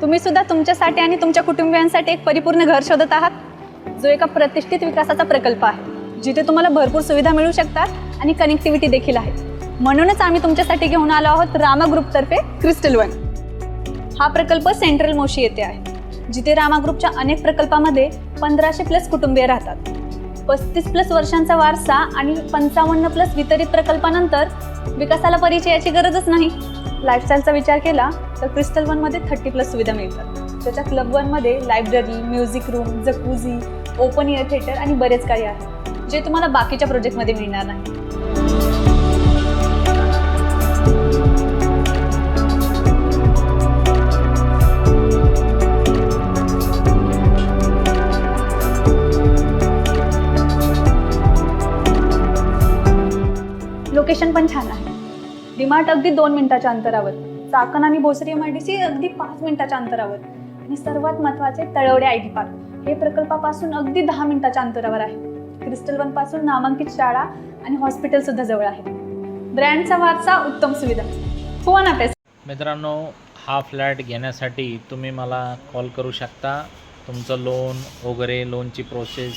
तुम्ही सुद्धा तुमच्यासाठी आणि तुमच्या कुटुंबियांसाठी एक परिपूर्ण घर शोधत आहात? जो एका प्रतिष्ठित विकासाचा प्रकल्प आहे जिथे तुम्हाला भरपूर सुविधा मिळू शकतात आणि कनेक्टिव्हिटी देखील आहे. म्हणूनच आम्ही तुमच्यासाठी घेऊन आलो आहोत रामा ग्रुपतर्फे क्रिस्टल वन हा प्रकल्प सेंट्रल मोशी येथे आहे जिथे रामा ग्रुपच्या अनेक प्रकल्पामध्ये पंधराशे प्लस कुटुंबीय राहतात. पस्तीस प्लस वर्षांचा वारसा आणि पंचावन्न प्लस वितरित प्रकल्पानंतर विकासाला परिचयाची गरजच नाही. लाईफस्टाईलचा विचार केला तर क्रिस्टल वनमध्ये थर्टी प्लस सुविधा मिळतात. त्याच्या क्लब वनमध्ये library music room jacuzzi open air theatre आणि बरेच काही आहे जे तुम्हाला बाकीच्या प्रोजेक्टमध्ये मिळणार नाही. लोकेशन पण छान आहे. डिमार्ट अगदी दोन मिनिटाच्या अंतरावर. चाकण आणि Bhosari M I D C अगदी पाच मिनिटाच्या अंतरावर. आणि सर्वात महत्त्वाचे तळवडे आय टी पार्क. हे प्रकल्पापासून अगदी दहा मिनिटाच्या अंतरावर आहे. क्रिस्टल वनपासून नामांकित शाळा आणि हॉस्पिटल सुद्धा जवळ आहे. ब्रँडचा वारसा उत्तम सुविधा. हो ना पेस मित्रांनो हा फ्लॅट घेण्यासाठी तुम्ही मला कॉल करू शकता. तुमचं लोन वगैरे लोनची प्रोसेस.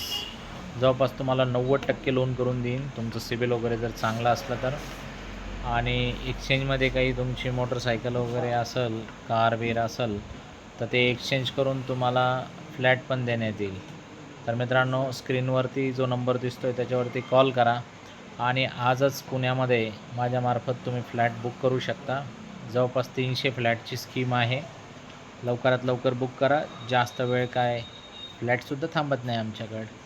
जवळपास तुम्हाला नव्वद टक्के लोन करून देईन. तुमचं सिबिल वगैरे जर चांगलं असलं तर. आणि एक्सचेंजमध्ये काही तुमची मोटरसायकल वगैरे असेल कार बीर असेल तर ते एक्सचेंज करून तुम्हाला फ्लॅट पण देण्यात येईल. तर मित्रांनो स्क्रीनवरती जो नंबर दिसतो आहे त्याच्यावरती कॉल करा. आणि आजच पुण्यामध्ये माझ्यामार्फत तुम्ही फ्लॅट बुक करू शकता. जवळपास तीनशे फ्लॅटची स्कीम आहे. लवकरात लवकर बुक करा. जास्त वेळ काय फ्लॅटसुद्धा थांबत नाही आमच्याकडे.